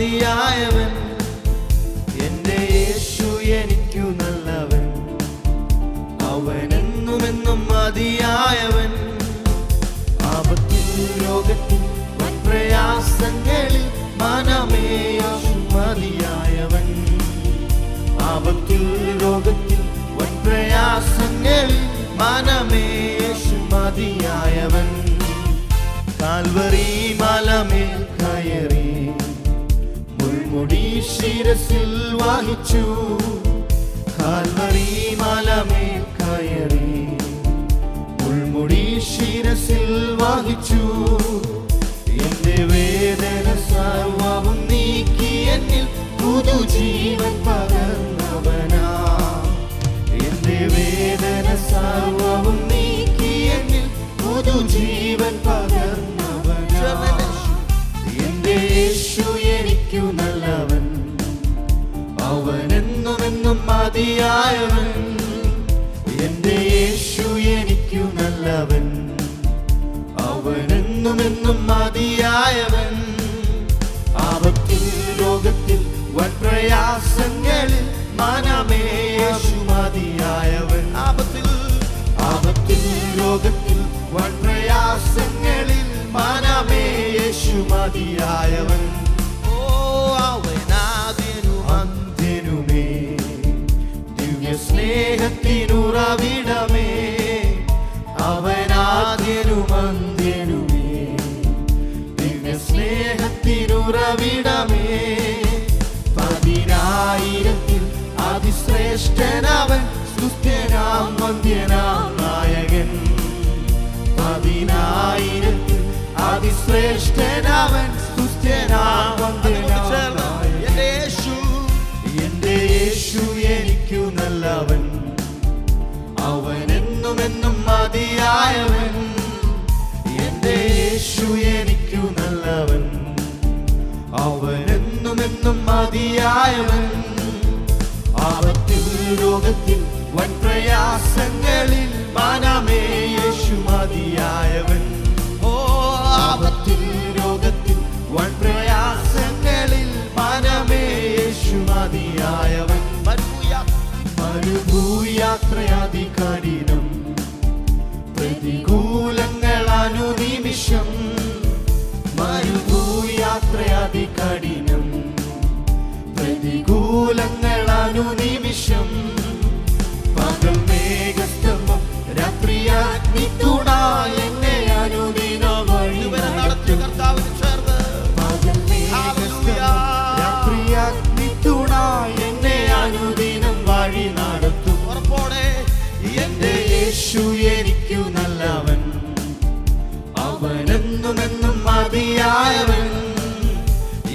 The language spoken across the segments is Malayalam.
മതിയായവൻ. എന്റെ യേശു എനിക്കു നല്ലവൻ. അവനെന്നുമെന്നും മതിയായവൻ. ആപത്തിൽ രോഗത്തിൽ പ്രയാസങ്ങളിൽ മനമേയാശു മതിയായവൻ. ആപത്തിൽ രോഗത്തിൽ പ്രയാസങ്ങളിൽ മനമേശു മതിയായവൻ. കാൽവറി മലമേൽ കയറി മുൾമുടി ശിരസിൽ വാഹിച്ചു. കാൽവറി മലമേൽ കയറി. ഉൾമുടി ശിരസിൽ വാഹിച്ചു. എന്റെ വേദന സർവവും നീക്കി എന്നിൽ പുതുജീവൻ പകർന്നവനാ. എന്റെ വേദന നല്ലവൻ അവനെന്നുമെന്നും മതിയായവൻ. ആപത്തിൽ രോഗത്തിൽ വൻ പ്രയാസങ്ങളിൽ മാനമേ യേശു മതിയായവൻ. ആപത്തിൽ ആപത്തിൽ രോഗത്തിൽ വൻ പ്രയാസങ്ങളിൽ മാനമേ യേശു മതിയായവൻ. ഓ അവനാദിനും അന്ത്യനുമേ ദിവ്യ സ്നേഹത്തിനുറവിടമേ സ്തുത്യനാം വന്ധ്യനാം നായകൻ എന്റെ യേശു എനിക്കു നല്ലവൻ. അവൻ എന്നും എന്നും മതിയായവൻ. എന്റെ യേശു എനിക്കു നല്ലവൻ. അവൻ എന്നും എന്നും മതിയായവൻ. ആപത്തിൽ രോഗത്തിൽ വൻ പ്രയാസങ്ങളിൽ പ്രതികൂലങ്ങൾ അനുനിമിഷം പകൽ മേഘസ്തംഭം രാത്രിയാഗ്നി തുണ എന്നെ അനുദിന വഴി നടത്തിയ കർത്താവിന് ചേർന്ന് പകൽ മേഘസ്തംഭം രാത്രിയാഗ്നി തുണ എന്നെ അനുദിനം വഴി നടത്തും. ഉറപ്പോടെ എന്റെ യേശു എനിക്കു നല്ലവൻ. അവനെന്നുമെന്നും മതിയായവൻ.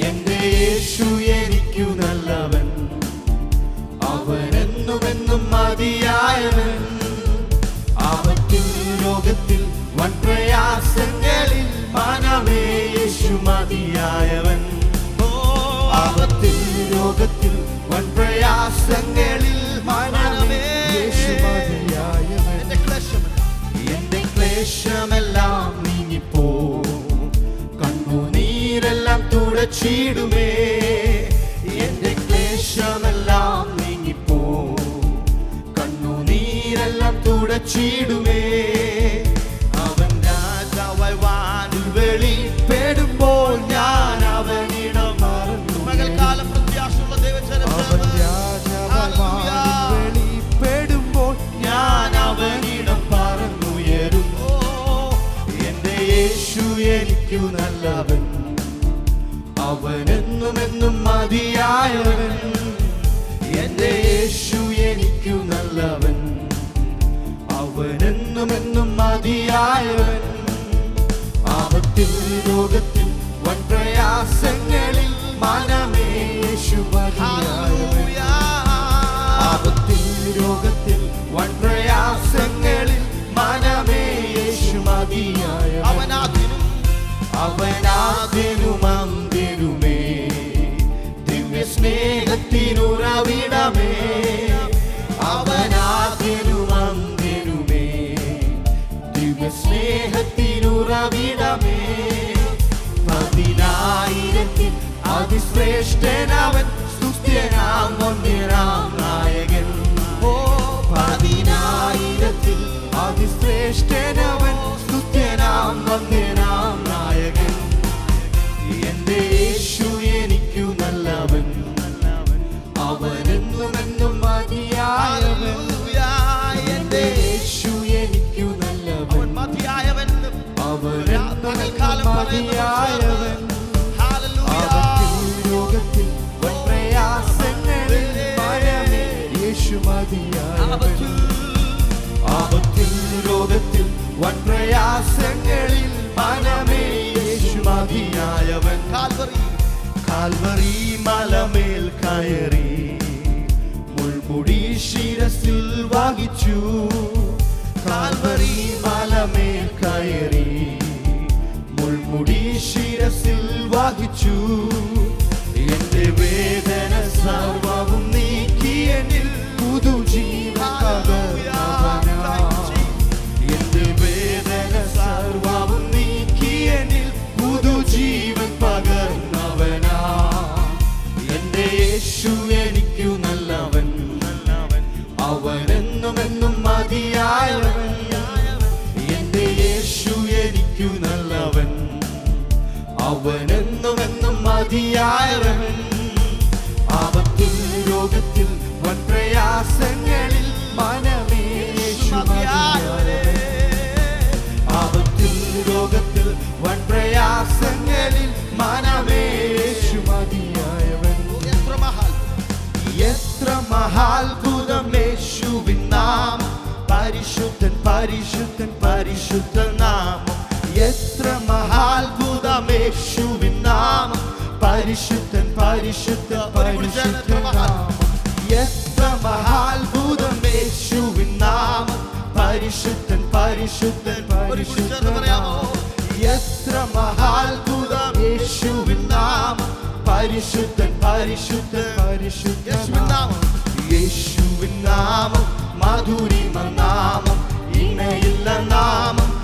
എന്റെ യേശു മതിയായവൻ. ആപത്തിൽ രോഗത്തിൽ വൻ പ്രയാസങ്ങളിൽ മനമേ യേശു മതിയായവൻ. ഓ ആപത്തിൽ രോഗത്തിൽ വൻ പ്രയാസങ്ങളിൽ മനമേ യേശു മതിയായവൻ. എന്റെ ക്ലേശമെല്ലാം നീങ്ങിപ്പോ. കണ്ണുനീരെല്ലാം തുടച്ചിടുമേ അവൻ രാജാവായി വാനിൽ വെളിപ്പെടുമ്പോൾ ഞാൻ അവനിടം മറന്നു. മകൾക്കാലം പ്രത്യാശയുള്ള അവൻ രാജാവായി വാനിൽ വെളിപ്പെടുമ്പോൾ ഞാൻ അവനിടം യേശു എനിക്കു നല്ലവൻ. അവനെന്നുമെന്നും മതിയായവൻ. എന്റെ യേശു എനിക്കു നല്ലവൻ. അവനെന്നുമെന്നും മതിയായവൻ. ആപത്തിൽ രോഗത്തിൽ വൻ പ്രയാസങ്ങളിൽ മനമേ ആപത്തിൽ രോഗത്തിൽ വൻ പ്രയാസങ്ങളിൽ മനമേ യേശു മതിയായ അവനാദിനും അവനാദ്യനുമന്തിനുമേ അതിശ്രേഷ്ഠനവൻ സ്തുത്യനാം വന്യനാം മതിയായവൻ ആപത്തിൽ രോഗത്തിൽ വൻ പ്രയാസങ്ങളിൽ മനമേ യേശു മതിയായവൻ. കാൽവറി. മലമേൽ കയറി മുൾമുടി ശിരസിൽ വഹിച്ചു കാൽവറി മലമേൽ കയറി മുൾമുടി ശിരസിൽ വഹിച്ചു അവനെന്നും എന്നും മതിയായവൻ. ആപത്തിൽ രോഗത്തിൽ വൻ പ്രയാസങ്ങളിൽ മനമേ ആപത്തിൽ രോഗത്തിൽ വൻ പ്രയാസങ്ങളിൽ മനമേ മതിയായവൻ എത്ര മഹാത്ഭുതം യേശുവിൻ നാം പരിശുദ്ധൻ പരിശുദ്ധൻ പരിശുദ്ധ നാമം. എത്ര മഹാത്ഭുതം യേശുവിൻ നാമം. പരിശുദ്ധൻ പരിശുദ്ധൻ പരിശുദ്ധ നാമം. എത്ര മഹാത്ഭുതം യേശുവിൻ നാമം. പരിശുദ്ധൻ പരിശുദ്ധൻ പരിശുദ്ധ നാമം. എത്ര മഹാത്ഭുതം യേശുവിൻ നാമം. പരിശുദ്ധൻ പരിശുദ്ധൻ പരിശുദ്ധ യേശുവിൻ നാമം. യേശുവിൻ നാമം മധുരിമ നാമം ഇണയില്ല നാമം.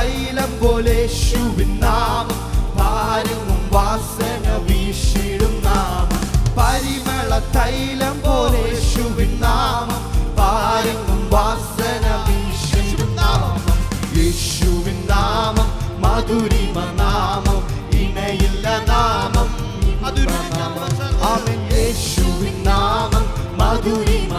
തൈലം പോലെ യേശുവിൻ നാമം. വാസന വീശിടും നാമം. പരിമള തൈലം പോലെ യേശുവിൻ നാമം. വാസന വീശിടും നാമം. യേശുവിൻ നാമം മധുരിമ നാമം ഇണയില്ല നാമം മധുരിമ നാമം. ആമേൻ. യേശുവിൻ നാമം മധുരിമ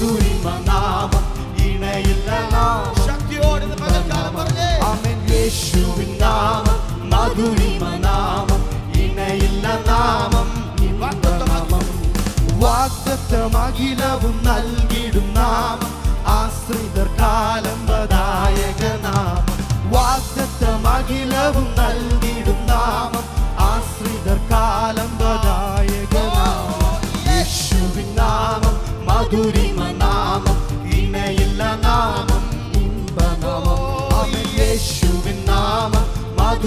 മധുരിമ നാമം. ഇണയില്ല ശക്തിയോടെ ആമേൻ യേശുവിൻ നാമം മധുരിമ നാമം ഇണയില്ല നാമം. വാഗ്ദത്തമഖിലവും നൽകിടും നാമം.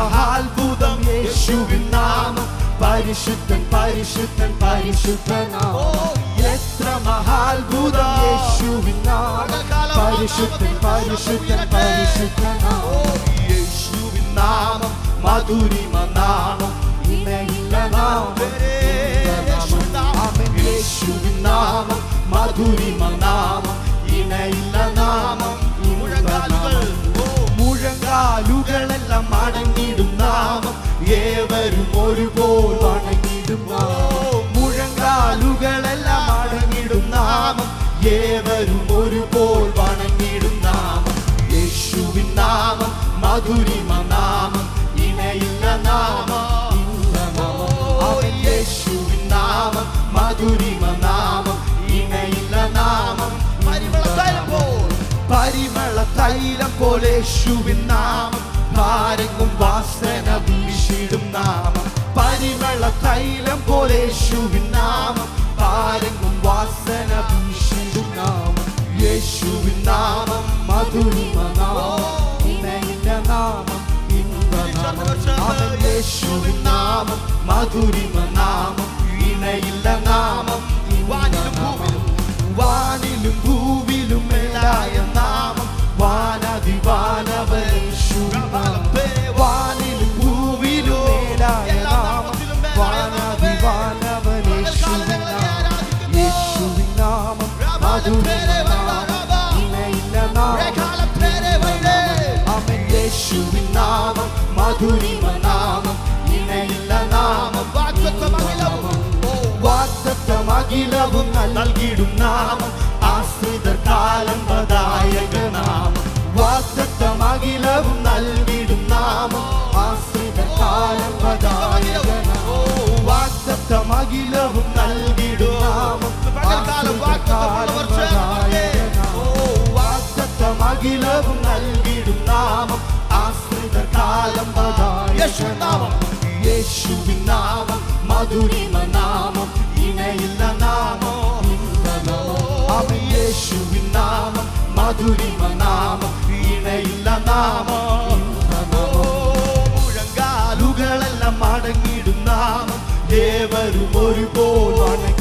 മഹാത്ഭുതം യേശുവിൻ നാമം. പരിശുദ്ധൻ പരിശുദ്ധൻ പരിശുദ്ധനാമം എത്ര മഹാത്ഭുതം യേശുവിൻ നാമം. പരിശുദ്ധൻ പരിശുദ്ധൻ പരിശുദ്ധനാമം യേശുവിൻ നാമം. മധുരിമ നാമം. ഇണയില്ല നാമം. യേശുവിൻ നാമം. മധുരിമ നാമം. ഇണയില്ല നാമം. മുഴങ്കാലുകളെല്ലാം യേശുവിൻ നാമം. ഭാരങ്ങും വാസന വീശിടും നാമം. പരിമള തൈലം പോലെ യേശുവിൻ നാമം. ഭാരങ്ങും വാസന വീശിടും നാമം. യേശുവിൻ നാമം മധുരിമ നാമം നാമം അവൻ യേശുവിൻ നാമം മധുരിമ നാമം ഇണയില്ല നാമം വാനിലും ഭൂവിലും വാനിലും ഭൂവിലും മേലായ വാക്തത്വമഖിലവും നൽകിടും നാമം. ആശ്രിതർ കാലം പദായക നാമം. അഖിലവും നൽകിടും നാമം. ആശ്രിതർ കാലം പദായക നാമം. അഖിലവും നൽകിടും പദായക നാമം. വാക്തത്വമഖിലവും നൽകിടും നാമം. ആശ്രിത കാലം പദായക നാമം. യേശുവിൻ നാമം മധുരിമ നാമം. മധുരിമ നാമം ഇണയില്ല നാമം. മുഴങ്കാലുകളെല്ലാം അടങ്ങിയിടുന്ന നാമം. ഒരുപോൽ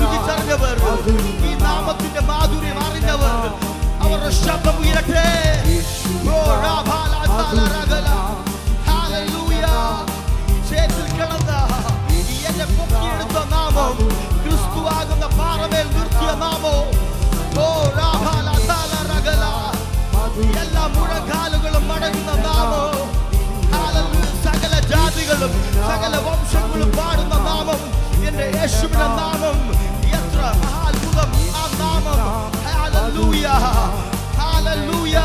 രുചിച്ചറിഞ്ഞവർ ഈ അവരുടെ ശബ്ദം ഉയരട്ടെ ഓ, രഗല. എന്റെ യേശുവിന്റെ നാമം എത്ര അത്ഭുതം ആ നാമം ഹാലൂയ ഹാലൂയ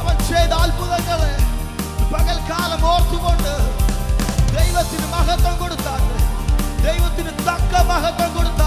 അവൻ ചെയ്ത അത്ഭുതങ്ങളെ പകൽക്കാലം ഓർത്തുകൊണ്ട് ദൈവത്തിന് മഹത്വം കൊടുത്താൽ ദൈവത്തിന് തക്ക മഹത്വം കൊടുത്താൽ